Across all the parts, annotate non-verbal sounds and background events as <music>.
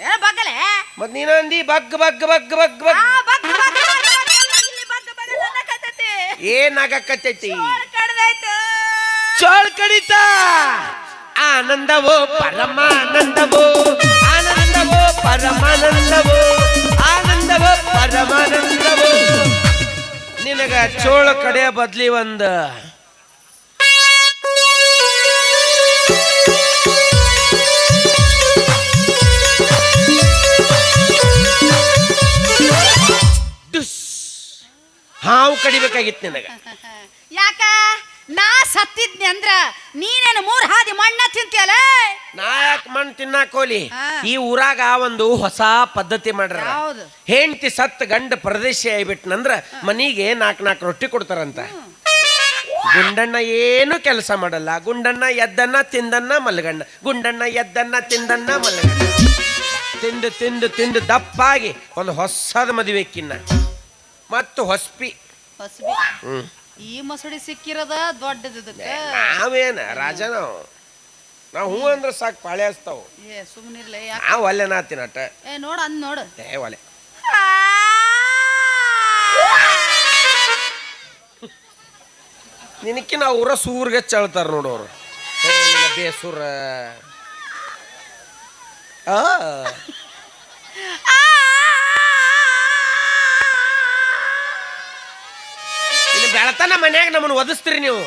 ಏ ಬಗ್ಗಲೆ? ಮತ್ ನೀನ ಅಂದಿ ಬಗ್ ಬಗ್ ಬಗ್ ಬಗ್ ಆ, ಬಗ್ ಬಗ್ ಬಗ್ ಬಗ್ ಬಗ್ ಇಲ್ಲಿ ಬಗ್ ಬಗ್ ಅನ್ನಕತ್ತೈತಿ. ಏನಾಗಕತ್ತೈತಿ ಚೋಳ್ ಕಡಿತ. ಆನಂದವೋ ಪರಮಾನಂದವೋ ಆನಂದವೋ ಪರಮಾನಂದವೋ ಆನಂದವೋ ಪರಮಾನಂದವೋ. ನಿನಗ ಚೋಳ ಕಡೆ ಬದ್ಲಿ ಒಂದ ಹಾವು ಕಡಿಬೇಕಾಗಿತ್ತು ನಿನಗೆ. <laughs> ಯಾಕ? ನಾ ಸತ್ತಿದ್ನಿ ಅಂದ್ರ ನೀನೇನು ಮೂರ್ ಹಾದಿ ಮಣ್ಣ ತಿಂತಿಯಲ್ಲ ನಾ ಯಾಕೆ ಮಣ್ಣು ತಿನ್ನಾಕೋಲಿ. ಈ ಊರಾಗ ಒಂದು ಹೊಸ ಪದ್ಧತಿ ಮಾಡ್ರ ಹೌದು ಹೆಂಡತಿ ಸತ್ತ ಗಂಡ ಪ್ರದೇಶ ಆಗ್ಬಿಟ್ನಂದ್ರ ಮನಿಗೆ ನಾಲ್ಕು ನಾಲ್ಕು ರೊಟ್ಟಿ ಕೊಡ್ತಾರಂತ. ಗುಂಡಣ್ಣ ಏನು ಕೆಲಸ ಮಾಡಲ್ಲ. ಗುಂಡಣ್ಣ ಎದ್ದನ್ನ ತಿಂದನ್ನ ಮಲ್ಗಣ್ಣ. ಗುಂಡಣ್ಣ ಎದ್ದನ್ನ ತಿಂದನ್ನ ಮಲ್ಗಣ್ಣ. ತಿಂದು ತಿಂದು ತಿಂದು ದಪ್ಪಾಗಿ ಒಂದು ಹೊಸದ ಮದುವೆ ಕಿನ್ನ. ಮತ್ತು ಹೊಸ್ಪಿ. ಹೊಸಬಿ ಹ್ಮ್. ಈ ಮಸಡಿ ಸಿಕ್ಕಿರದ ದೊಡ್ಡದಕ್ಕೆ ನಾವೇನ? ರಾಜ ನಾವು. ನಾವು ಹೂ ಅಂದ್ರೆ ಸಾಕು ಪಾಳೆ ಹಚ್ತಾವು. ಏ ಸುಮ್ಮನಿರ್ಲೆ ಯಾಕ? ನಾವು ಅಲ್ಲೇ ನಾತಿನ ಅಟ್ಟ. ಏ ನೋಡ ಅಂದ್ ನೋಡು. ಏ ಒಲೆ. ನಿನಕ್ಕೆ ನಾವು ಊರ ಸೂರ್ಗೆ ಚಳ್ತಾರ ನೋಡೋರು ಬೇಸೂರ. ಆ? ಬೆಳತನ ಮನ್ಯಾಗ ನಮ್ಮನ್ನು ಒದಿಸ್ತೀರಿ ನೀವು.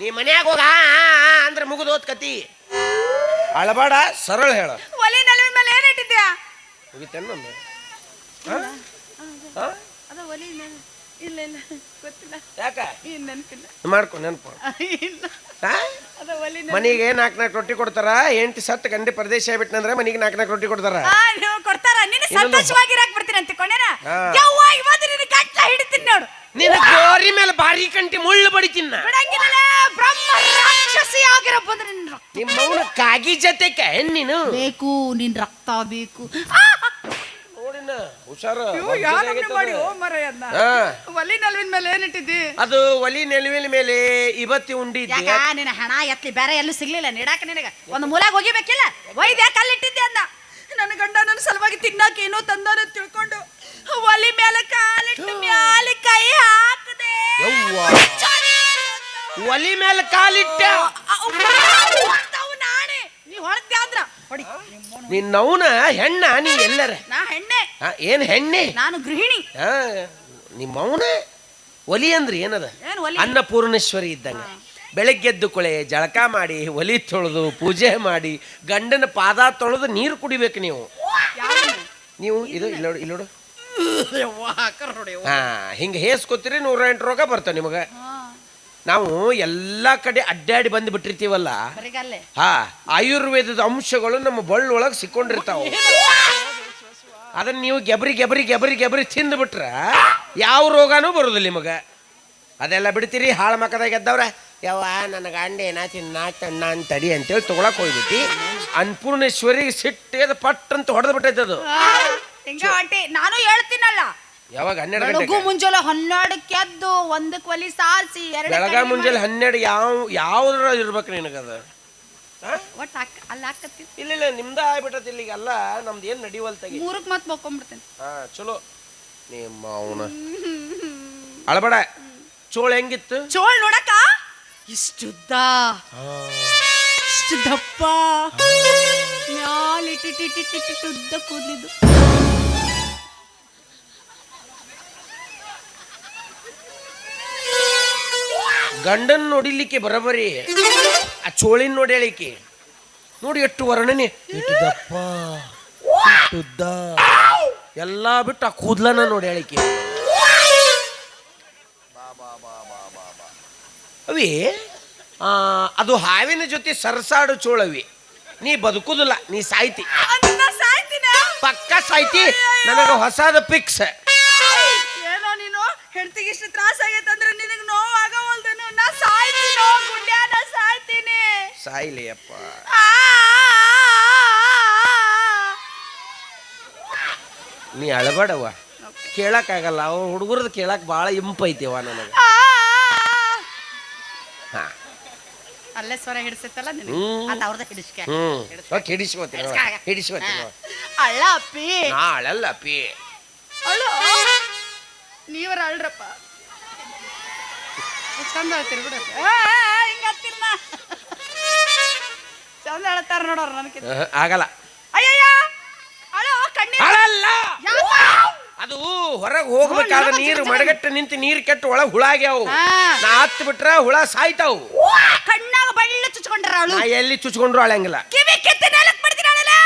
ನೀ ಮನ್ಯಾಗ ಹೋಗ ಆ, ಆ, ಆ ಅಂದ್ರೆ ಮುಗಿದೋದ್ ಕತಿ. ಅಳಬಾಡ ಸರಳ ಹೇಳ. ಒಲೆ ನಲುವಿ ಮೇಲೆ ಏನ್ ಇಟ್ಟಿದ್ಯಾ ಮುಗಿತೇನು ನಂದು? ಅದ ಒಲಿ ಮೇಲೆ- ಇಲ್ಲ ಇಲ್ಲ ಗೊತ್ತಿಲ್ಲ. ಯಾಕ? ಏನ್ ನೆನಪಿಲ್ಲ. ಮಾಡ್ಕೊ ನೆನ್ಪು. ಇಲ್ಲ. ಆ? ಅದ ಒಲಿ ಮನಿಗೆ ನಾಲ್ಕು ನಾಲ್ಕು ರೊಟ್ಟಿ ಕೊಡ್ತಾರ? ಎಂಟು ಸತ್ತು ಗಂಡಿ ಪ್ರದೇಶ ಆಗ್ಬಿಟ್ನಂದ್ರೆ ಮನಿಗೆ ನಾಲ್ಕು ನಾಲ್ಕು ರೊಟ್ಟಿ ಕೊಡ್ತಾರ? ಆ ನೀವು ಕೊಡ್ತಾರ. ನಿನ್ನ ಇನ್ನೊಂದು- ಸಂತೋಷವಾಗಿರಾಕ್ ಬಿಡ್ತೀನಿ ಅಂತ ಕೊನೆನ? ಹಾ. ಯವ್ವ ಇವತ್ತು ನಿನ್ನ ಗಂಟ್ಲ ಹಿಡಿತೀನಿ ನೋಡು. ನಿನ್ನ ಗೋರಿ ಮೇಲೆ ಬಾರಿ ಕಂಟಿ ಮುಳ್ಳು ಬಡಿತಿನ್ನ ಬಿಡಂಗಿಲ್ಲ ಬ್ರಹ್ಮ ರಾಕ್ಷಸಿ ಆಗಿರೋ ಬಂದ್ರೆ ನಿನ್ನ ರಕ್ತ. ನಿಮ್ಮ ಅವನು ಕಾಗಿ ಜೊತೆ ನೀನು ಬೇಕು ನಿನ್ ರಕ್ತ ಬೇಕು. ನೋಡಿನ ಹುಷಾರ ಮಾಡಿ ಓ ಮರೆಯನ್ನ. ಒಲಿ ನಲ್ವಿನ ಮೇಲೆ ಏನಿಟ್ಟಿದ್ದಿ? ಅದು ಒಲಿ ನೆಲುವಿನ ಮೇಲೆ ಇವತ್ತಿ ಉಂಡಿದ್ದೆ. ಯಾಕ ನಿನ್ನ ಹಣ ಎತ್ಲಿ ಬೇರೆ ಎಲ್ಲೂ ಸಿಗ್ಲಿಲ್ಲ. ನೆಡಾಕ ನಿನಗ ಒಂದು ಮೂಲಾಗ ಹೋಗಿಬೇಕಿಲ್ಲ? ಒಯ್ದ ಕಲ್ಲಿಟ್ಟಿದ್ದೆ ಅಂದ? ನನ್ನ ಗಂಡ ನನ್ನ ಸಲುವಾಗಿ ತಿನ್ನಕ್ಕೆ ಏನೋ ತಂದಾನ ತಿಳ್ಕೊಂಡು ಒಲಿ ಮೇಲೆ ಕಾಲಿಟ್ಟು ಮ್ಯಾಲೆ ಕೈ ಹಾಕದೆ. ಯವ್ವ. ಒಲಿ ಮೇಲೆ ಕಾಲಿಟ್ಟ ನೀ ಹೊಡೆದ್ದೆ ಅಂದ್ರ? ಹೊಡಿ. ನಿನ್ನವನ ಹೆಣ್ಣ ನೀ ಎಲ್ಲರ? ನಾ ಹೆಣ್ಣೆ. ಆ, ಏನ್ ಹೆಣ್ಣೆ? ನಾನು ಗೃಹಿಣಿ. ಆ, ನಿಮ್ಮವನ? ಒಲಿ ಅಂದ್ರೆ ಏನದ? ಏನ್ ಒಲಿ? ಅನ್ನಪೂರ್ಣೇಶ್ವರಿ ಇದ್ದಂಗ. ಬೆಳಗ್ಗೆದ್ದು ಕೊಳೆ ಜಳಕ ಮಾಡಿ ಒಲಿ ತೊಳೆದು ಪೂಜೆ ಮಾಡಿ ಗಂಡನ ಪಾದ ತೊಳೆದು ನೀರು ಕುಡಿಬೇಕು ನೀವು? ನೀವು ಇದು ಇಲ್ಲೋಡು ಇಲ್ಲೋಡು ಯವ್ವ, ಹಾಕರ್ ನೋಡಿ ಯವ್ವ. ಹಾ ಹಿಂಗೆ ಹೇಸ್ಕೊತೀರಿ ನೂರ ಎಂಟು ರೋಗ ಬರ್ತಾವ ನಿಮಗೆ. ಹಾ, ನಾವು ಎಲ್ಲ ಕಡೆ ಅಡ್ಡಾಡಿ ಬಂದು ಬಿಟ್ಟಿರ್ತೀವಲ್ಲ? ಹಾ ಆಯುರ್ವೇದದ ಅಂಶಗಳು ನಮ್ಮ ಬಳ್ಳೊಳಗೆ ಸಿಕ್ಕೊಂಡಿರ್ತಾವ. ಅದನ್ನ ನೀವು ಗೆಬರಿ ಗೆಬರಿ ಗೆಬರಿ ಗೆಬರಿ ತಿಂದು ಬಿಟ್ರ ಯಾವ ರೋಗನೂ ಬರೋದಿಲ್ಲ ನಿಮಗೆ. ಅದೆಲ್ಲ ಬಿಡ್ತೀರಿ ಹಾಳು ಮಕ್ಕದಾಗ ಎದ್ದವ್ರ. ಯವ್ವ ನನ್ನ ಗಂಡ ಏನ ತಿನ್ನ ತಣ್ಣ ಅಂತ ತಡಿ ಅಂತೇಳಿ ತೊಗೊಳಕ್ ಹೋಗ್ಬಿಟ್ಟು. ಅನ್ನಪೂರ್ಣೇಶ್ವರಿಗೆ ಸಿಟ್ಟೇದ ಪಟ್ ಅಂತ ಹೊಡೆದು ಬಿಟ್ಟೈತೆ ಅದು ಹಿಂಗ ಆಂಟಿ ನಾನು ಹೇಳ್ತೀನಲ್ಲ. ಯಾವಾಗ? ಹನ್ನೆರಡು ಬೆಳಗು ಗಂಟೆಗೆ ಮುಂಜಾನೆ ಹನ್ನೆರಡಕ್ಕೆ ಎದ್ದು ಒಂದಕ್ಕೆ ಒಲಿ ಸಾರಿಸಿ ಬೆಳಗ ಮುಂಜಾನೆ ಹನ್ನೆರಡು ಯಾವ ಯಾವ್ದ್ರ ಇರ್ಬೇಕು ನಿನಗದ? ಒಟ್ಟು ಹಾಕ ಅಲ್ಲಿ ಹಾಕತ್ತಿ. ಇಲ್ಲ ಇಲ್ಲ ನಿಮ್ದ ಆಗ್ಬಿಟ್ಟತಿ ಇಲ್ಲಿಗೆಲ್ಲ ನಮ್ದು ಏನ್ ನಡಿವಲ್ತಾಗಿ ಮೂರಕ್ಕೆ ಮತ್ತೆ ಮಕ್ಕೊಂಬಿಡ್ತೇನೆ ಹಾ ಚಲೋ. ನಿಮ್ಮ ಅವನ. ಅಳಬೇಡ. ಚೋಳ ಹೆಂಗಿತ್ತು? ಚೋಳ್ ನೋಡಕ ಇಷ್ಟುದ್ದ ಇಷ್ಟು ದಪ್ಪ. ಉದ್ದ ಕೂದಲಿದ್ದು ಗಂಡನ್ ನೋಡಿಲಿಕ್ಕೆ ಬರಬರಿ ಆ ಚೋಳಿನ ನೋಡಿ ಹೇಳಿಕೆ ನೋಡಿ ಎಷ್ಟು ವರ್ಣನೆ ಎಲ್ಲಾ ಎಲ್ಲ ಬಿಟ್ಟು ಆ ಕೂದ್ಲನ ನೋಡಿ ಹೇಳಿಕೆ ಅವಿ ಅದು ಹಾವಿನ ಜೊತೆ ಸರಸಾಡು ಚೋಳವಿ ನೀ ಬದುಕುದಿಲ್ಲ ನೀ ಸಾಯ್ತಿ. ಪಕ್ಕ ಸಾಯ್ತಿ ನನಗೆ ಹೊಸದ ಪಿಕ್ಸ್. ಏನೋ ನೀನು ಹೆಂಡತಿಗೆ ಇಷ್ಟು ತ್ರಾಸ ಆಗೈತಂದ್ರೆ ನಿನಗೆ ನೋವು ಆಗವಲ್ದೇನು ನಾ ಸಾಯ್ತೀನಿ ಗುಂಡ್ಯಾ ನಾ ಸಾಯ್ತೀನಿ. ಸಾಯ್ಲಿ ಅಪ್ಪ ನೀ ಅಳಬೇಡವ ಕೇಳಕ್ಕಾಗಲ್ಲ ಅವ ಹುಡುಗರದ್ದು ಕೇಳಕ್ ಭಾಳ ಇಂಪೈತಿವ ನನಗೆ. ಆ ಹಾ ಅಲ್ಲೇ ಸ್ವರ ಹಿಡಿಸುತ್ತಲ್ಲ ನಿನಗೆ? ಹ್ಮ್. ಆತ ಅವ್ರದ ಹಿಡಿಸ್ಕೆ. ಹ್ಮ್. ಓಕೆ ಹಿಡಿಸ್ಕೋತೀನಿ ಹಿಡಿಸ್ಕೋತೀನಿ ಅಳ್ಳ ಅಪ್ಪಿ ನಾಳೆಲ್ಲ ಪಿ ಅಳು ನೀವರ ಅಳ್ರಪ್ಪ ಚಂದ ಹೇಳ್ತೀರಿ ಬಿಡು. ಹಿಂಗ ಹತ್ತಿರ ನಾ. ಚಂದ ಹೇಳ್ತಾರ ನೋಡೋರು ನನಗೆ ಆಹ್, ಆಗಲ್ಲ. ಅಯ್ಯಯ್ಯ. ಅಳು ಕಣ್ಣೀರು. ಅಳಲ್ಲ ಯಾಕ? ಅದು ಹೊರಗೆ ಹೋಗ್ಬೇಕಾದ ಹ್ಞೂ, ನೀರು ಜನ- ಮಡಗಟ್ಟು ನಿಂತು ನೀರು ಕೆಟ್ಟು ಒಳಗೆ ಹುಳಾಗ್ಯಾವು. ಹಾ. ನಾ ಹತ್ತು ಬಿಟ್ರ ಹುಳ ಸಾಯ್ತಾವು. ಕಣ್ಣಾಗ ಬಳ್ಳ ಚುಚ್ಕೊಂಡ್ರ ಅವಳು? ನಾ ಎಲ್ಲಿ ಚುಚ್ಕೊಂಡ್ರು ಅಳಂಗಿಲ್ಲ ಕಿವಿ ಕಿತ್ತಿ ನೆಲಕ್ ಬಿಡ್ತೀನಿ ಅಳಲೆ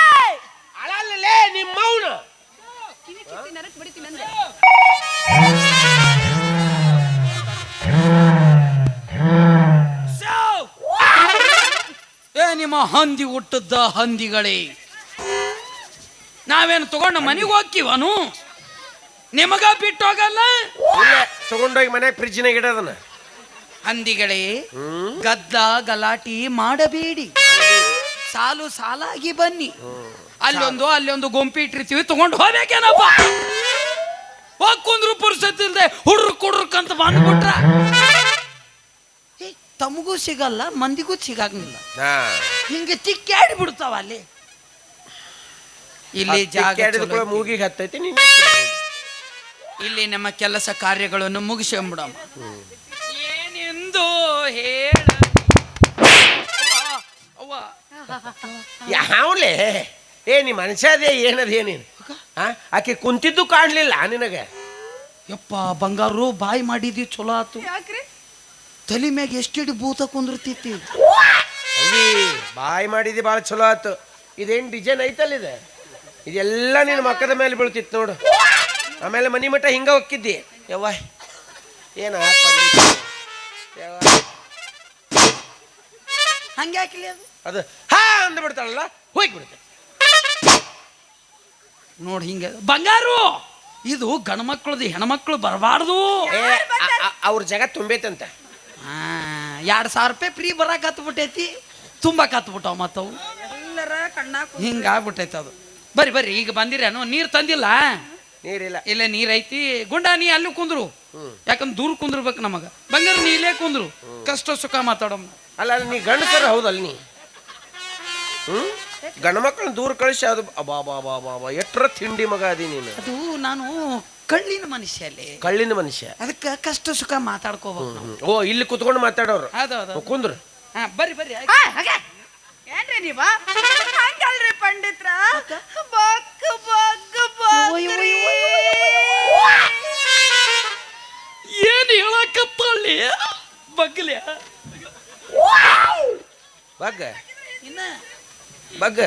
ಅಳಲ್ಲೇ ನಿಮ್ಮ ಮೌನ ಕಿವಿ ಕಿತ್ತಿ ನೆಲಕ್ ಬಿಡ್ತೀನಿ ಅಂದ್ರೆ. ಏ ನಿಮ್ಮ ಹಂದಿ ಹುಟ್ಟದ್ದ ಹಂದಿಗಳೇ. ನಾವೇನು ತಗೊಂಡು ಮನೆಗೆ ಹೋಗ್ತೀವನು? ನಿಮಗ ಬಿಟ್ಟು ಹೋಗಲ್ಲ ತಗೊಂಡೋಗಿ ಮನ್ಯಾಗ ಫ್ರಿಜ್ನಾಗ ಇಡೋದನ್ನ. ಹಂದಿಗಳೇ ಗದ್ದ ಗಲಾಟಿ ಮಾಡಬೇಡಿ. ಸಾಲು ಸಾಲಾಗಿ ಬನ್ನಿ. ಅಲ್ಲೊಂದು ಅಲ್ಲೊಂದು ಗುಂಪಿ ಇಟ್ಟಿರ್ತೀವಿ ತಗೊಂಡು ಹೋಗ್ಬೇಕೇನಪ್ಪ? ಹೋಗ್ ಕುಂದ್ರು ಪುರುಸತ್ತಿಲ್ದೆ ಇಲ್ದೆ ಹುಡ್ರು ಕುಡ್ರಕ್ಕಂತ ಬಂದ್ಬಿಟ್ರ. ತಮಗೂ ಸಿಗಲ್ಲ ಮಂದಿಗೂ ಸಿಗಂಗಿಲ್ಲ ಹಿಂಗೆ ತಿಕ್ಕಾಡಿ ಬಿಡ್ತಾವ ಅಲ್ಲಿ. ಇಲ್ಲಿ ಜಾಗ. ಮೂಗಿಗೆ ಹತ್ತೈತಿ ಇಲ್ಲಿ ನಮ್ಮ ಕೆಲಸ ಕಾರ್ಯಗಳನ್ನು ಮುಗಿಸ್ಕೊಂಬಿಡಮ್ಮ. ಹೇಳ ಅವ್ವ, <laughs> ಯಾವ್ಲೆ ಏ ನೀ ಮನುಷ್ಯದೇ ಏನದೇ ನೀನು? ಆ ಆಕೆ ಕುಂತಿದ್ದು ಕಾಣ್ಲಿಲ್ಲ ನಿನಗೆ? ಯಪ್ಪ ಬಂಗಾರು ಬಾಯಿ ಮಾಡಿದಿ ಚಲೋ ಆತು. ಯಾಕ್ರಿ? ತಲೆ ಮ್ಯಾಗ ಎಷ್ಟಿಡಿ ಭೂತ ಕುಂದಿರ್ತಿತ್ತಿ ಬಾಯಿ ಬಾಯ್ ಮಾಡಿದಿ ಭಾಳ ಚಲೋ ಆತು. ಇದೇನು ಡಿಸೈನ್ ಐತಲ್ಲ ಇದೆ ಇದೆಲ್ಲ ನಿನ್ನ ಮಕ್ಕದ ಮೇಲೆ ಬೀಳ್ತಿತ್ತು ನೋಡು. ಆಮೇಲೆ ಮನಿ ಮಠ ಹಿಂಗ ಹೊಕ್ಕಿದ್ದಿ ಯವ್ವ ಏನ ಹಂಗೆ ಹಾಕಿಲಿ ಅದು? ಅದು ಹಾ ಅಂದ್ಬಿಡ್ತಾಳಲ್ಲ ಹೋಗ್ಬಿಡುತ್ತೆ ನೋಡಿ ಹಿಂಗೆ. ಬಂಗಾರು! ಇದು ಗಂಡ್ಮಕ್ಳದು ಹೆಣ್ಮಕ್ಳು ಬರಬಾರ್ದು. ಅವ್ರ ಜಗ ತುಂಬೈತಂತ. ಎರಡು ಸಾವಿರ ರೂಪಾಯಿ ಫ್ರೀ ಬರಕ್ ಹತ್ಬಿಟ್ಟೈತಿ. ತುಂಬಕ್ಕೆ ಹತ್ಬಿಟ್ಟವು ಮತ್ತವು. ಎಲ್ಲರ ಕಣ್ಣಾಗ ಹಿಂಗಾಗ್ಬಿಟ್ಟೈತೆ ಅದು. ಬರ್ರಿ ಬರ್ರಿ ಈಗ ಬಂದಿರೇನು? ನೀರು ತಂದಿಲ್ಲ? ನೀರಿಲ್ಲ. ಇಲ್ಲ ನೀರೈತಿ. ಐತಿ ಗುಂಡ ನೀ ಅಲ್ಲೂ ಕುಂದ್ರು. ಯಾಕಂದ್ರೆ ದೂರ ಕುಂದ್ರಬೇಕು ನಮಗ. ಬಂಗಾರ ನೀ ಇಲ್ಲೇ ಕುಂದ್ರು. ಕಷ್ಟ ಸುಖ ಮಾತಾಡಮ್ಮ ಅಲ್ಲ ಅಲ್ಲಿ ನೀ ಗಂಡಸರ ಹೌದಲ್ಲ ನೀ? ಹ್ಮ್? ಗಂಡ ಮಕ್ಕಳನ್ನ ದೂರ ಕಳಿಸಿ ಅದು ಬಾ ಬಾ ಬಾ ಬಾ ಬಾ ಎಟ್ರ ತಿಂಡಿ ಮಗ ಅದಿ ನೀನು? ಅದು ನಾನು ಕಳ್ಳಿನ ಮನುಷ್ಯ ಅಲ್ಲಿ. ಕಳ್ಳಿನ ಮನುಷ್ಯ? ಅದಕ್ಕೆ ಕಷ್ಟ ಸುಖ ಮಾತಾಡ್ಕೋಬಹುದು ಓ ಇಲ್ಲಿ ಕುತ್ಕೊಂಡು ಮಾತಾಡೋರು? ಹೌದು ಹೌದು ಕುಂದ್ರು. ಹಾ ಬರ್ರಿ ಬರ್ರಿ. ಆಯ್ತು. ಆ, ಹಾಗೆ? ಏನ್ರಿ ನೀವ? ಹಂಗಲ್ರಿ ಪಂಡಿತ್ರ? ಬಗ್ ಬಗ್ ಏನು ಏನ್ ಹೇಳಕತ್ತಲ್ಲಿ ಬಗ್ಲೆ ಬಗ್ಗ ಇನ್ನ? ಬಗ್ಗ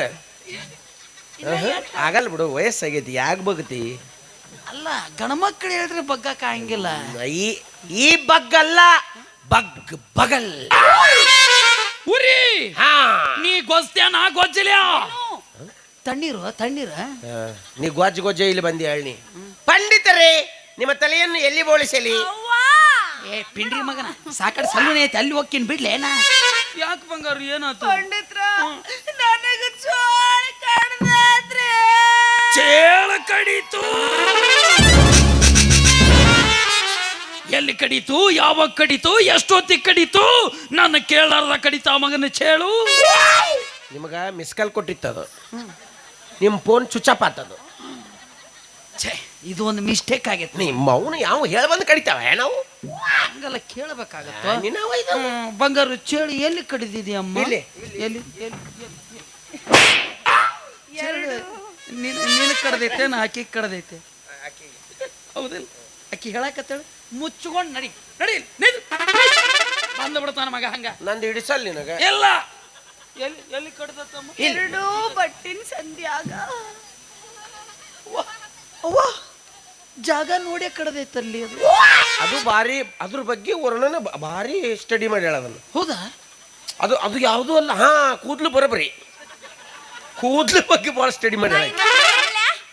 ಆಗಲ್ಲ ಬಿಡು ವಯಸ್ಸಾಗೈತಿ ಯಾಕೆ ಬಗ್ತಿ? ಅಲ್ಲ ಗಣಮಕ್ಳು ಹೇಳಿದ್ರೆ ಬಗ್ಗ ಹಂಗಿಲ್ಲ ಈ ಈ ಬಗ್ಗಲ್ಲ ಬಗ್ ಬಗಲ್. ಉರಿ! ಹಾ. ನೀ ನಾ ಗೊಜ್ಜಲ್ಯಾ? ತಣ್ಣೀರು ತಣ್ಣೀರ? ನೀ ಗೊಜ್ಜ ಗೊಜ್ಜ ಇಲ್ಲಿ ಬಂದಿ ಹೇಳಿ ಪಂಡಿತರೇ ನಿಮ್ಮ ತಲೆಯನ್ನು ಎಲ್ಲಿ ಬೋಳಿಸಲಿ? ಏ ಪಿಂಡ್ರಿ ಮಗನ ಸಾಕಡೆ ಸಲ್ಲುನೆ ಐತೆ ಅಲ್ಲಿ ಹೋಗ್ತೀನಿ ಬಿಡ್ಲೇನ ಯಾಕೆ ಬಂಗಾರ ಏನಾಯ್ತು? ಪಂಡಿತ್ರ ನನಗೆ ಚೋಳ ಕಡ್ದಾದ್ರೆ ಚೇಳ ಕಡಿತು. ಎಲ್ಲಿ ಕಡಿತು ಯಾವಾಗ ಕಡಿತು ಎಷ್ಟೊತ್ತಿಗೆ ಕಡಿತು? ನನ್ನ ಕೇಳಾರ್ದ ಕಡಿತಾ ಮಗನ ಚೇಳು. ನಿಮಗ ಮಿಸ್ ಕಾಲ್ ಕೊಟ್ಟಿತ್ತದು. ನಿಮ್ಮ ಫೋನ್ ಚುಚ್ಚಪ್ ಆತದು ಛೇ. ಇದು ಒಂದು ಮಿಸ್ಟೇಕ್ ಆಗೈತೆ ನೀ ಮೌನ ಯಾವ ಹೇಳ ಬಂದು ಕಡಿತಾವ ನಾವು? ಹಂಗಲ್ಲ ಕೇಳಬೇಕಾಗತ್ತ? ನಿನ್ನವ ಇದು? ಬಂಗಾರು ಚೇಳು ಎಲ್ಲಿ ಕಡಿದಿದ್ಯಮ್ಮ? ಇಲ್ಲಿ. ಎಲ್ಲಿ ಎಲ್ಲಿ ನೀನು ನಿನ್ ನಿನ್ ಕಡ್ದೈತೆ ಆಕಿ ಕಡ್ದೈತೆ. ಹೌದಿಲ್ಲ. ಆಕಿ ಹೇಳಕತ್ತೇಳು ಮುಚ್ಕೊಂಡು ನಡಿ. ನಡಿ ನಿಲ್. ಬಂದು ಬಿಡ್ತಾನ ಮಗ ಹಂಗ. ನಂದು ಹಿಡಿಸಲ್ ನಿನಗ. ಎಲ್ಲ ಎಲ್ಲಿ ಎಲ್ಲಿ ಕಡ್ದತ್ತಮ್ಮ? ಎರಡೂ ಬಟ್ಟಿನ ಸಂಧ್ಯಾಗ ಅವ್ವ. ಜಾಗ ನೋಡೇ ಕಡದೈತಲ್ಲಿ ಅದು. ಅದು ಭಾರಿ ಅದ್ರ ಬಗ್ಗೆ ವರ್ಣನ ಬ- ಭಾರಿ ಸ್ಟಡಿ ಮಾಡಿ ಅದನ್ನು ಹೌದಾ? ಅದು ಅದು ಯಾವುದೂ ಅಲ್ಲ ಹಾ ಕೂದ್ಲು ಬರಬರಿ ಕೂದ್ಲು ಬಗ್ಗೆ ಭಾಳ ಸ್ಟಡಿ ಮಾಡಿ ಆಕಿ.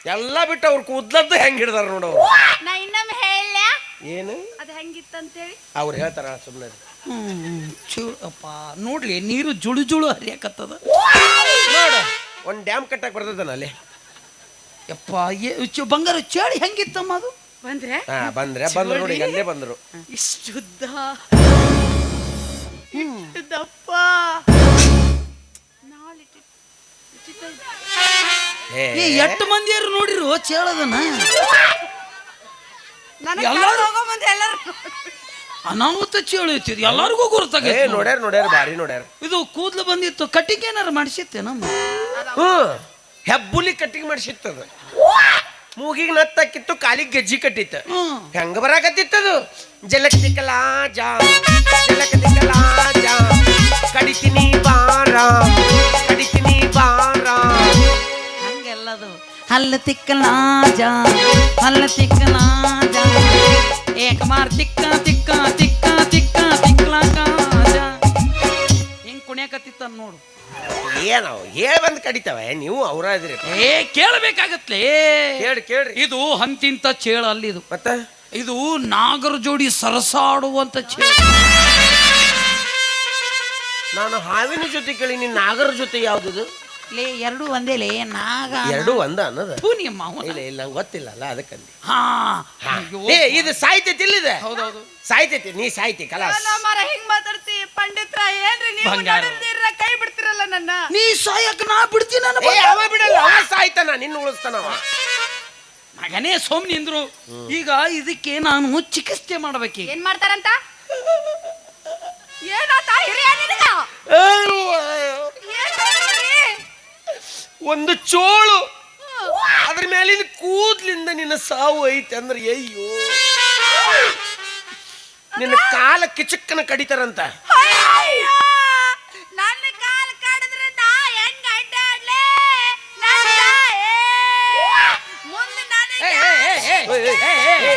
ಎಲ್ಲ ಬಿಟ್ಟು ಅವ್ರು ಕೂದ್ಲದ್ದು ಹೆಂಗೆ ಹಿಡ್ದಾರ ನೋಡು ನಾ ಇನ್ನೊಮ್ಮೆ ಹೇಳ ಏನು? ಅದು ಹೆಂಗಿತ್ತಂತೇಳಿ? ಅವ್ರು ಹೇಳ್ತಾರ ಸುಮ್ಮನೆ ಹ್ಮ್ ಚು ಅಪ್ಪ ನೋಡ್ಲಿ ನೀರು ಜುಳು ಜುಳು ಹರಿಯಕತ್ತದ. ನೋಡು ಒಂದು ಡ್ಯಾಮ್ ಕಟ್ಟಕ್ಕೆ ಬರ್ತದನ ಅಲ್ಲಿ. ಯಪ್ಪ ಏ- ಬಂಗಾರ ಚೇಳಿ ಹೆಂಗಿತ್ತಮ್ಮ ಅದು? ಬಂದ್ರೆ? ಹಾ ಬಂದ್ರೆ ಬಂದ್ರು ನೋಡಿ ಅಲ್ಲೇ ಬಂದ್ರು. ಇಷ್ಟುದ್ದ ಇಟ್ಟು ದಪ್ಪ. ನಾಳೆ ಇಟ್ಟು- ಇಟ್ಟಿದ್ದು- ಏ ಎಷ್ಟು ಮಂದಿಯರು ನೋಡಿರು ಚೇಳದನ? ನನಗೆ ಎಲ್ಲಾರು- ಅನಾಹುತ ಚೇಳು ಇತ್ತು ಎಲ್ಲರಿಗೂ ಏ ಗುರುತಾಗೈತಿ ನೋಡ್ಯಾರ ನೋಡ್ಯಾರ ಬಾರಿ ನೋಡ್ಯಾರ. ಇದು ಕೂದ್ಲು ಬಂದಿತ್ತು ಕಟ್ಟಿಗೆ ಏನಾರು ಮಾಡಿಸಿತ್ತೇನಮ್ಮ? ಹ್ಮ್. ಹೆಬ್ಬುಲಿ ಕಟ್ಟಿಗೆ ಮಾಡಿಸಿತ್ತದ. ಮೂಗಿಗೆ ನತ್ತಾಕಿತ್ತು ಕಾಲಿಗೆ ಗೆಜ್ಜಿ ಕಟ್ಟಿತ್ತು. ಹೆಂಗ ಬರಾಕತ್ತಿತ್ತದು? ಜಲಕ್ ದಿಕ್ಕಲ ಜಾ ಜಲಕ್ ದಿಕ್ಕಲ ಜಾ. ಕಡಿತೀನಿ ಬಾರ ಕಡಿತೀನಿ ಬಾರ ಹಂಗೆಲ್ಲದು. ಹಲ್ಲ ತಿಕ್ಕಲಾಜ ಹಲ್ಲ ತಿಕ್ಕಲಾಜ ಏಕ ಮಾರ್ ತಿಕ್ಕ ತಿಕ್ಕ ತಿಕ್ಕ ತಿಕ್ಕ. ಹಿಂಗ್ ಕುಣಿಯಕತ್ತಿತ್ತ ನೋಡು. ಏನೋ ಏ ಬಂದ್ ಕಡಿತಾವ ನೀವು ಅವ್ರ ಇದ್ರಿ ಏ ಕೇಳಬೇಕಾಗತ್ಲೇ? ಕೇಳಿ ಕೇಳ್ರಿ. ಇದು ಹಂತಿಂತ ಚೇಳ ಅಲ್ಲಿ ಇದು. ಮತ್ತೆ? ಇದು ನಾಗರ ಜೋಡಿ ಸರಸಾಡುವಂತ ಚೇಳ. ನಾನು ಹಾವಿನ ಜೊತೆ ಕೇಳಿ ನೀನ್ ನಾಗರ ಜೊತೆ ಯಾವ್ದು ಲೇ ಎರಡು ಒಂದೇ ಲೇ ನಾಗ ಎರಡು ಒಂದ ಅನ್ನೋದು? ಥು ನಿಮ್ಮ ಮಾವನ. ಇಲ್ಲ ಇಲ್ಲ ನಂಗೆ ಗೊತ್ತಿಲ್ಲಲ್ಲ ಅದಕ್ಕಂದಿ ಹಾ. ಅಯ್ಯೋ. ಏ ಇದು ಸಾಹಿತ್ಯ ಇಲ್ಲಿದೆ ಹೌದೌದು. ಸಾಯ್ತೈತಿ ನೀ ಸಾಯ್ತಿ ಕಲಾಸ್. ಮರ ಹಿಂಗ್ ಮಾತಾಡ್ತಿ? ಪಂಡಿತ್ರ ಏನ್ರಿ ನೀವು ಬಂಗಾರ. ನಡೆದಿರ ಕೈ ಬಿಡ್ತಿರಲ್ಲ ನನ್ನ. ನೀ ಸಾಯಕ್ ನಾ ಬಿಡ್ತೀನಿ ನನ್ನ ಏ ಅವ ಬಿಡಲ್ಲ ಅವ ಸಾಯ್ತಾನ ನಿನ್ನ ಉಳಿಸ್ತಾನವ ಮಗನೇ ಸೋಮ್ನಿಂದ್ರು ಈಗ ಇದಕ್ಕೆ ನಾನು ಚಿಕಿತ್ಸೆ ಮಾಡ್ಬೇಕೀಗ. ಏನ್ ಮಾಡ್ತಾರಂತ? ಏನಾತ ಹಿರಿಯ ನಿನಗ? ಮಾಡ್ತೀರಿ? ಒಂದು ಚೋಳು. ಅದ್ರ ಮೇಲಿನ ಕೂದ್ಲಿಂದ ನಿನ್ನ ಸಾವು ಐತೆ ಅಂದ್ರೆ ಅಯ್ಯೋ. ನಿನ್ನ ಕಾಲ ಕಿಚಕ್ಕನ ಕಡಿತಾರಂತ. ಅಯ್ಯಯ್ಯೋ! ನನ್ನ ಕಾಲ್ ಕಡಿದ್ರೆ ನಾ ಹೆಂಗ್ ಅಡ್ಡಾಡ್ಲೆ? ನನ್ನ ತಾಯಿ! ಮುಂದೆ ನನಗೆ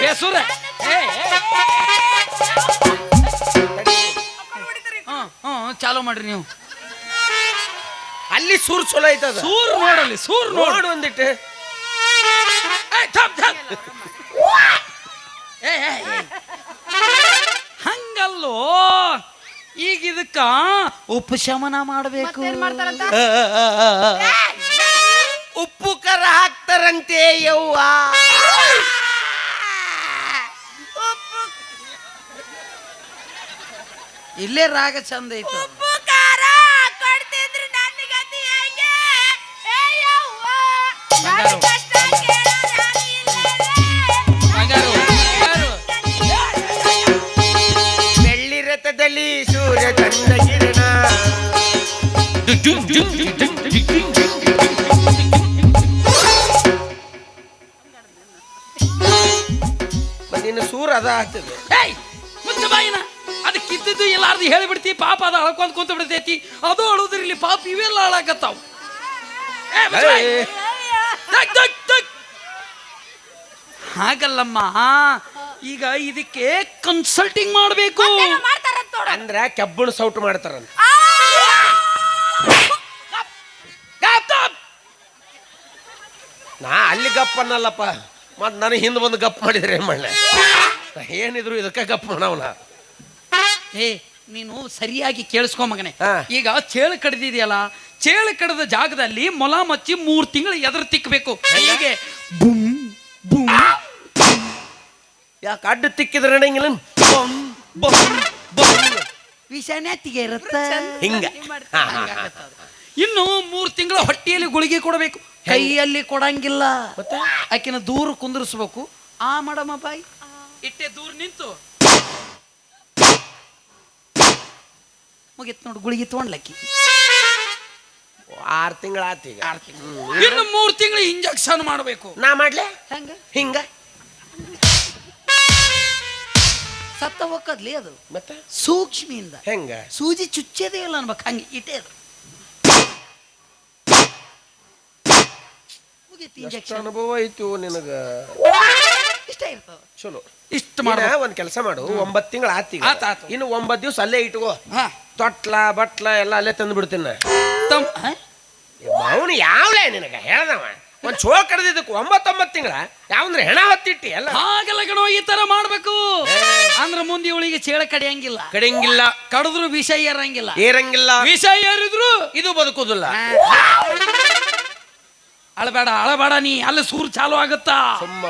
ಬೇಸೂರ. ಅಪ್ಪ ಹೊಡಿತಾರೆ. ಚಾಲು ಮಾಡ್ರಿ ನೀವು. ಅಲ್ಲಿ ಸೂರ್ ಚಲೋ ಐತದ. ಸೂರ್ ನೋಡಲ್ಲಿ ಸೂರ್ ನೋಡು. ನೋಡು ಒಂದಿಟ್ಟು. ಹಂಗಲ್ಲೋ ಈಗ ಇದಕ್ಕ ಉಪಶಮನ ಮಾಡಬೇಕು. ಉಪ್ಪು ಕರ ಹಾಕ್ತಾರಂತೆ ಯವ್ವ. ಇಲ್ಲೇ ರಾಗ ಚಂದ ಐತ ಬೆಳ್ಳಿ ರಥದಲ್ಲಿ ಸೂರ್ಯ ಚಂದ ಕಿರಣ. ಮತ್ತೆ ಇನ್ನು ಸೂರ್ ಅದ ಆಗ್ತದೆ. ಏಯ್ ಮುಚ್ಚ ಬಾಯಿನ. ಅದಕ್ಕೆ ಇದ್ದಿದ್ದು ಎಲ್ಲಾರ್ದು ಹೇಳಿಬಿಡ್ತಿ ಪಾಪ ಅದ ಅಳ್ಕೊಂಡ್ ಕುಂತ ಬಿಡ್ತೈತಿ ಅದು ಅಳುದ್ರಿಲ್ಲಿ ಪಾಪ ಇವೆಲ್ಲ ಹಾಳಾಗತ್ತಾವ ಏ, ಮುಚ್ಚ ಬಾಯಿ. ಹಾಗಲ್ಲಮ್ಮ ಈಗ ಇದಕ್ಕೆ ಕನ್ಸಲ್ಟಿಂಗ್ ಮಾಡಬೇಕು. ಅಂದ್ರೆ ಕೆಬ್ಬಣ ಸೌಟ್ ಮಾಡ್ತಾರಂತ. ಆ! ನಾ ಅಲ್ಲಿ ಗಪ್ ಅನ್ನಲ್ಲಪ್ಪ. ಮತ್ ನನಗೆ ಹಿಂದೆ ಬಂದು ಗಪ್ ಮಾಡಿದ್ರೆ ನಾ ಏನಿದ್ರು ಇದಕ್ಕೆ ಗಪ್ ಮಾಡವನ ಏ ನೀನು ಸರಿಯಾಗಿ ಕೇಳಿಸ್ಕೊ ಮಗನೆ. ಹಾ. ಈಗ ಚೇಳು ಕಡ್ದಿದೆಯಲ್ಲ ಚೇಳು ಕಡ್ದ ಜಾಗದಲ್ಲಿ ಮೊಲ ಮಚ್ಚಿ ಮೂರ್ ತಿಂಗಳು ಎದುರು ತಿಕ್ಕಬೇಕು ಹೀಗೆ? ಬುಮ್ ಬುಮ್ ಯಾಕೆ ಅಡ್ಡ ತಿಕ್ಕಿದ್ರೆ ನಡೆಯಂಗಿಲ್ಲ ಬಮ್ ಹಿಂಗ. ಹಾ, ಹಾ, ಹಾ. ಇನ್ನು ಮೂರ್ ತಿಂಗಳ ಹೊಟ್ಟೆಯಲ್ಲಿ ಗುಳಿಗೆ ಕೊಡಬೇಕು. ಕೈಯಲ್ಲಿ ಕೊಡಂಗಿಲ್ಲ. ಮತ್ತೆ? ಆಕಿನ ದೂರ ಕುಂದಿರಿಸ್ಬೇಕು. ಆ ಮಾಡಮ್ಮ ಬಾಯಿ. ಇಟ್ಟೆ ದೂರ ನಿಂತು. ಮುಗಿತ್ ನೋಡು ಗುಳಿಗೆ ತೊಗೊಂಡ್ಲಕ್ಕಿ. ಆರ್ ತಿಂಗಳ. ಆತ್ ಈಗ ಇನ್ನು ಮೂರ್ ತಿಂಗಳು ಇಂಜೆಕ್ಷನ್ ಮಾಡಬೇಕು. ನಾ ಮಾಡ್ಲೆ? ಹೆಂಗ? ಹಿಂಗ? ಸತ್ತ ಹೋಗದ್ಲಿ ಅದು. ಮತ್ತೆ? ಸೂಕ್ಷ್ಮಿಯಿಂದ. ಹೆಂಗ? ಸೂಜಿ ಚುಚ್ಚದೇ ಇಲ್ಲ ಅನ್ಬೇಕು ಹಂಗೆ ಇಟ್ಟೆ ಅದು. ಮುಗೀತು ಇಂಜೆಕ್ಷನ್. ಅನುಭವ ಐತು ನಿನಗ? ಇಷ್ಟ ಇರ್ತದ? ಚಲೋ. ಇಷ್ಟು ಮಾಡ ಒಂದ್ ಕೆಲಸ ಮಾಡು ಒಂಬತ್ತು ತಿಂಗಳ ಆತಿ ಆತ್ ಆತು. ಇನ್ನು ಒಂಬತ್ತು ದಿವ್ಸ ಅಲ್ಲೇ ಇಟ್ಕೋ. ಹಾ. ತೊಟ್ಲ ಬಟ್ಲ ಎಲ್ಲ ಅಲ್ಲೇ ತಂದು ಬಿಡ್ತೀನಿ ತಮ್ಮ ಹಾ? ಅವನು ಯಾವ್ಲೇ ನಿನಗ? ಹೇಳ್ದವ. ಒಂದ್ ಚೋ ಕಡ್ದಿದ್ದಕ್ಕೆ ಒಂಬತ್ತೊಂಬತ್ತು ತಿಂಗಳ? ಯಾವಂದ್ರೆ ಹೆಣ ಹೊತ್ತಿಟ್ಟಿ ಅಲ್ಲ ಹಾಗಲ್ಲ ಕಣೋ ಈ ತರ ಮಾಡ್ಬೇಕು. ಅಂದ್ರ ಮುಂದೆ ಇವಳಿಗೆ ಚೇಳ ಕಡಿಯಂಗಿಲ್ಲ. ಕಡಿಯಂಗಿಲ್ಲ. ಕಡಿದ್ರು ವಿಷ ಏರಂಗಿಲ್ಲ. ಏರಂಗಿಲ್ಲ. ವಿಷ ಏರಿದ್ರು ಇದು ಬದುಕುದಿಲ್ಲ. ಅಳಬೇಡ ಅಳಬೇಡ ನೀ. ಅಲ್ಲಿ ಸೂರ್ ಚಾಲು ಆಗುತ್ತಾ? ಸುಮ್ಮ.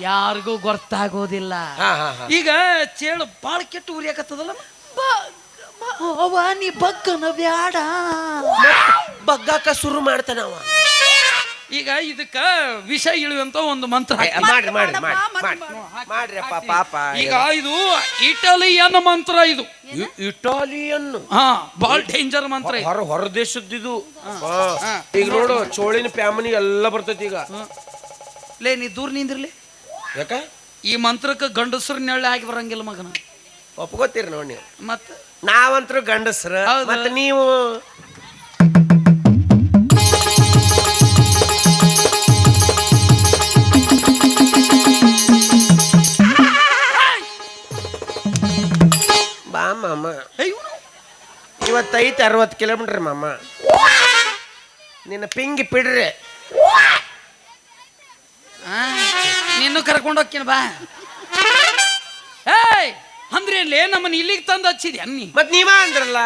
ಯಾರಿಗೂ ಗೊತ್ತಾಗೋದಿಲ್ಲ. ಹಾ ಹಾ ಹಾ. ಈಗ ಚೇಳು ಬಾಳ ಕೆಟ್ಟು ಉರಿಯಾಕತ್ತದಲ್ಲ ಅವ ನೀ ಬಗ್ಗನ ಬ್ಯಾಡ. ಬಗ್ಗಾಕ ಶುರು ಮಾಡ್ತಾನ ಅವ. ಈಗ ಇದಕ್ಕ ವಿಷ ಇಳುವಂತ ಒಂದು ಮಂತ್ರ. ಮಾಡ್ರಿ ಮಾಡ್ರಿ ಪಾಪ ಈಗ ಇದು ಇಟಾಲಿಯನ್ ಮಂತ್ರ ಇದು. ಇಟಾಲಿಯನ್. ಹಾ ಬಾಳ್ ಡೇಂಜರ್ ಮಂತ್ರ ಇದು. ಹೊರ ಹೊರ ದೇಶದ್ದು ಹಾ. ಈಗ ನೋಡು ಚೋಳಿನ ಫ್ಯಾಮಿಲಿ ಎಲ್ಲ ಬರ್ತೈತಿ ಈಗ. ಲೇ ನೀ ದೂರ ನಿಂದಿರ್ಲಿ. ಯಾಕ? ಈ ಮಂತ್ರಕ್ಕೆ ಗಂಡಸರು ನೆಳ್ಳೆ ಆಗಿ ಬರಂಗಿಲ್ಲ ಮಗನ. ಒಪ್ಕೋತೀರಿ ನೋಡಿ ನೀವು. ಮತ್ತೆ? ನಾವಂತ್ರು ಗಂಡಸ್ರ ಹೌದು. ಮತ್ತೆ ನೀವು? ಬಾ ಮಾಮ. ಇವತ್ತೈತೆ ಅರವತ್ತು ಕಿಲೋಮೀಟ್ರ್ ಮಾಮ. ನಿನ್ನ ಪಿಂಗಿ ಪಿಡ್ರಿ. ನಿನ್ನೂ ಕರ್ಕೊಂಡು ಹೋಗ್ತೀನಿ ಬಾ. ಏಯ್ ಅಂದ್ರೆ ಲೇ ನಮ್ಮನ್ನ ಇಲ್ಲಿಗೆ ತಂದು ಹಚ್ಚಿದ್ಯಾ ನೀ? ಮತ್ ನೀವ ಅಂದ್ರಲ್ಲ?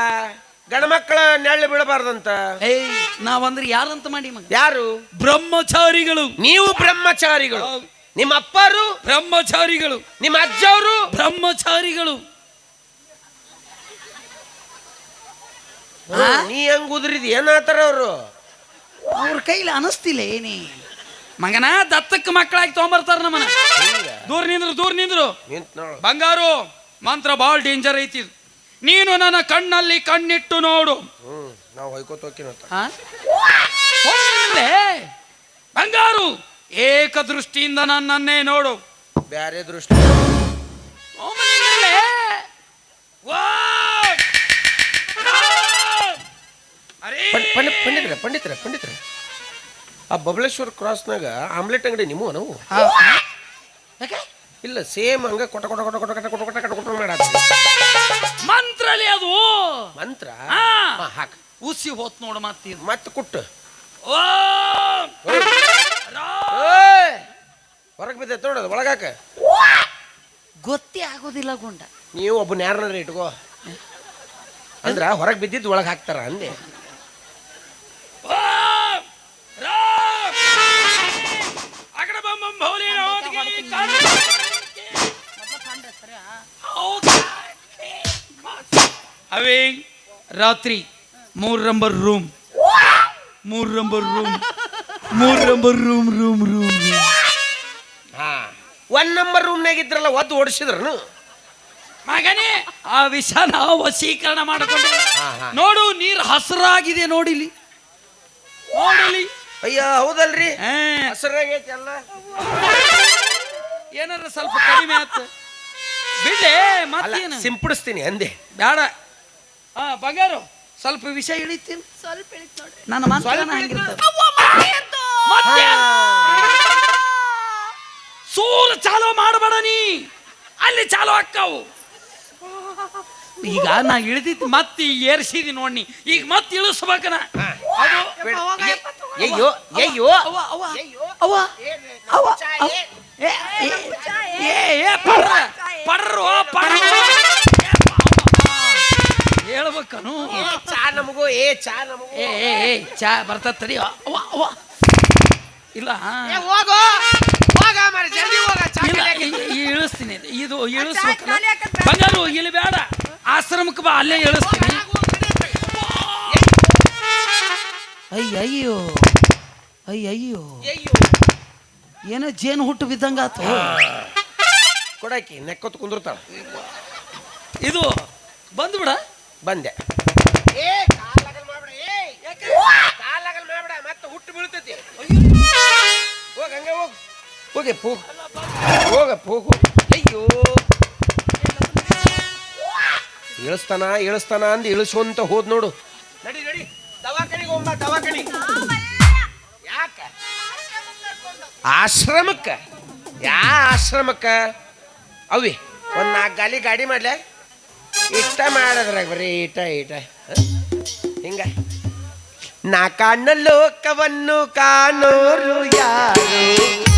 ಗಂಡ ಮಕ್ಕಳ ನೆಳ್ಳು ಬಿಡಬಾರ್ದಂತ. ಏಯ್ ನಾವಂದ್ರೆ ಯಾರಂತ ಮಾಡಿ ಮಗ? ಯಾರು? ಬ್ರಹ್ಮಚಾರಿಗಳು. ನೀವು ಬ್ರಹ್ಮಚಾರಿಗಳು. ನಿಮ್ಮ ಅಪ್ಪರು? ಬ್ರಹ್ಮಚಾರಿಗಳು. ನಿಮ್ಮ ಅಜ್ಜವರು? ಬ್ರಹ್ಮಚಾರಿಗಳು. ನೀ ಹೆಂಗ್ ಉದ್ರಿದ್? ಏನಾತಾರ ಅವರು ಅವ್ರ ಕೈಲಿ ಅನಸ್ತಿಲ್ಲ ಏನಿ? ಮಗನ ದತ್ತಕ್ಕೆ ಮಕ್ಕಳಾಗಿ ತೊಗೊಂಬರ್ತಾರ ನಮ್ಮನ ದೂರ ನಿಂದ್ರು ದೂರ ನಿಂದ್ರು ಬಂಗಾರು ಮಂತ್ರ ಬಾಳ್ ಡೇಂಜರ್ ಐತಿ ಇದು. ನೀನು ನನ್ನ ಕಣ್ಣಲ್ಲಿ ಕಣ್ಣಿಟ್ಟು ನೋಡು ಬಂಗಾರು ನಾವು ದೃಷ್ಟಿಯಿಂದ ಹೋಗ್ತೀನಂತ ಆ? ಹೋಗ್ ಬಂಗಾರು ಏಕದೃಷ್ಟಿಯಿಂದ ನನ್ನನ್ನೇ ನೋಡು ಬ್ಯಾರೆ ದೃಷ್ಟಿ ಹೋಗ್ ನಿಂದ್ರಲೇ. ವಾವ್! ವಾವ್! ಅರೇ! ಪಂಡಿತ್ರ ಪಂಡಿತ್ರ ಪಂಡಿತ್ರ ಆ ಬಬಲೇಶ್ವರ ಕ್ರಾಸ್ನಾಗ ಆಮ್ಲೆಟ್ ಅಂಗಡಿ ನಿಮ್ಮ ನಾವು ಯಾಕೆ? ಇಲ್ಲ ಸೇಮ್ ಹಂಗ ಕೊಟ ಕೊಟ ಕೊಟ ಕೊಟ ಕೊಟ ಕೊಟ ಕೊಟ ಕೊಟ ಕೊಟ ಮಂತ್ರ ಮಂತ್ರಲಿ ಅದು. ಮಂತ್ರ. ಹಾ, ಹಾಕ. ಉಸಿ ಹೋತ್ ನೋಡು ಮತ್ತೆ ಮತ್ತೆ ಕುಟ್ಟು. ಓಂ. ಹೊರಗೆ ಬಿದ್ದೈತೆ ನೋಡೋದು ಒಳಗಾಕ ಗೊತ್ತೇ ಆಗೋದಿಲ್ಲ ಗುಂಡ. ನೀವು ಒಬ್ಬನ ಯಾರನ್ನಾರ ಇಟ್ಕೋ. ಅಂದ್ರ ಹೊರಗೆ ಬಿದ್ದಿದ್ದು ಒಳಗೆ ಹಾಕ್ತಾರ ಅಂದೆ. ಅವೇ ರಾತ್ರಿ ಮೂರ್ ನಂಬರ್ ರೂಮ್. ಮೂರ್ ನಂಬರ್ ರೂಮ್. ಮೂರ್ number room room room one number ರೂಮ್ನಾಗ ಇದ್ರಲ್ಲ ಒದ್ದು ಓಡಿಸಿದ್ರು ಮಗನೇ ಆ ವಿಷನ ವಶೀಕರಣ ಮಾಡಿಕೊಂಡು. ನೋಡು ನೀರು ಹಸರಾಗಿದೆ ನೋಡಿಲಿ. ನೋಡಿಲಿ. ಅಯ್ಯ ಹೌದಲ್ರಿ? ಹಸರಾಗೈತೆ ಹಸರಾಗೈತಿ ಎಲ್ಲ ಏನಾರ ಸ್ವಲ್ಪ ಕಡಿಮೆ ಆಯ್ತು ಬಿಡ್ಲೆ ಮತ್ತೇನು ಸಿಂಪಡಿಸ್ತೀನಿ ಅಂದೆ ಬೇಡ ಹಾ ಬಂಗಾರು ಸ್ವಲ್ಪ ವಿಷಯ ಇಳಿತೀನಿ ಸ್ವಲ್ಪ ಇಳಿತ್ ನೋಡ್ರಿ ನನ್ನ ಮನ್ಸು ಸ್ವಲ್ಪ ಹಂಗಿರ್ತದೆ ಅವ್ವ, ಮಳೆ ಎದ್ದು. ಮತ್ತೆ ಸೂರು ಚಾಲೋ ಮಾಡಬೇಡ ನೀ ಅಲ್ಲಿ ಚಾಲೋ ಅಕ್ಕವು ಈಗ ನಾ ಇಳಿದಿತ್ತು ಮತ್ತೆ ಏರ್ಸಿದಿ ನೋಡಿ ಈಗ ಮತ್ತೆ ಇಳಿಸ್ಬೇಕನ ಅದು ಬೇಡ. ಹೋಗ ಏ- ಎಪ್ಪತ್ತು. ಅಯ್ಯೋ ಅಯ್ಯೋ ಅವ್ವ ಅವ ಅಯ್ಯೋ ಅವ್ವ ಅವ್ವ ಅವ್ವ. ಏ, ಏ, ಏ, ಏ, ಪಡ್ರ ಪಡ್ರು ಪಡ್ರು ಹೇಳ್ಬೇಕನು. ಚಾ ನಮಗೂ ಏ ಚಾ ನಮಗೂ. ಏ ಏ ಏ ಚಾ ಬರ್ತದ ತಡಿ ಅವ್ವ ಅವ್ವ ಇಲ್ಲ ಏ ಹೋಗೋ. ಹೋಗ ಮಾರ ಜಲ್ದಿ ಹೋಗ. ಚಾ ಇಲ್ಲ ಇಳಿಸ್ತೀನಿ. ಇದು ಇಳಿಸ್ಬೇಕು. ಬಂಗಾರು ಇಲ್ಲಿ ಬೇಡ. ಆಶ್ರಮಕ್ಕೆ ಬಾ ಅಲ್ಲೇ ಇಳಿಸ್ತೀನಿ. ಅಯ್ಯಯ್ಯೋ. ಅಯ್ಯಯ್ಯೋ. ಅಯ್ಯೋ ಏನೋ ಜೇನು ಹುಟ್ಟು ಬಿದ್ದಂಗಾತು. ಕೊಡಾಕಿ ನೆಕ್ಕೊತ್ ಕುಂದಿರ್ತಾಳ. ಇದು ಬಂದ್ಬಿಡ ಬಂದೆ. ಏ ಕಾಲಾಗಲ್ ಮಾಡ್ಬೇಡ ಏ ಕಾಲಾಗಲ್ ಮಾಡ್ಬೇಡ ಮತ್ತೆ ಹುಟ್ಟು ಬೀಳ್ತೈತಿ. ಹೋಗ ಹಂಗೆ ಹೋಗ್. ಹೋಗಿ ಪೂ. ಹೋಗ ಹೋಗು ಅಯ್ಯೋ. ಇಳಿಸ್ತಾನ ಇಳಿಸ್ತಾನ ಅಂದ್ ಇಳಿಸುವಂತ ಹೋದ್ ನೋಡು. ನಡಿ ನಡಿ. ದವಾಖಾನಿಗೆ ಹೋಗ್ಬ ದವಾಖಾನಿ ಯಾಕ? ಆಶ್ರಮಕ್ಕ? ಯಾ ಆಶ್ರಮಕ್ಕ? ಅವಿ. ಒಂದ್ ನಾಲ್ಕು ಗಾಲಿ ಗಾಡಿ ಮಾಡ್ಲೆ. ಇಷ್ಟ ಮಾಡದ್ರಾಗ ಬರೀ ಈಟ ಈಟ? ಹಿಂಗ. ನಾ ಕಾಣ ಲೋಕವನ್ನು ಕಾಣೋರು ಯಾರು?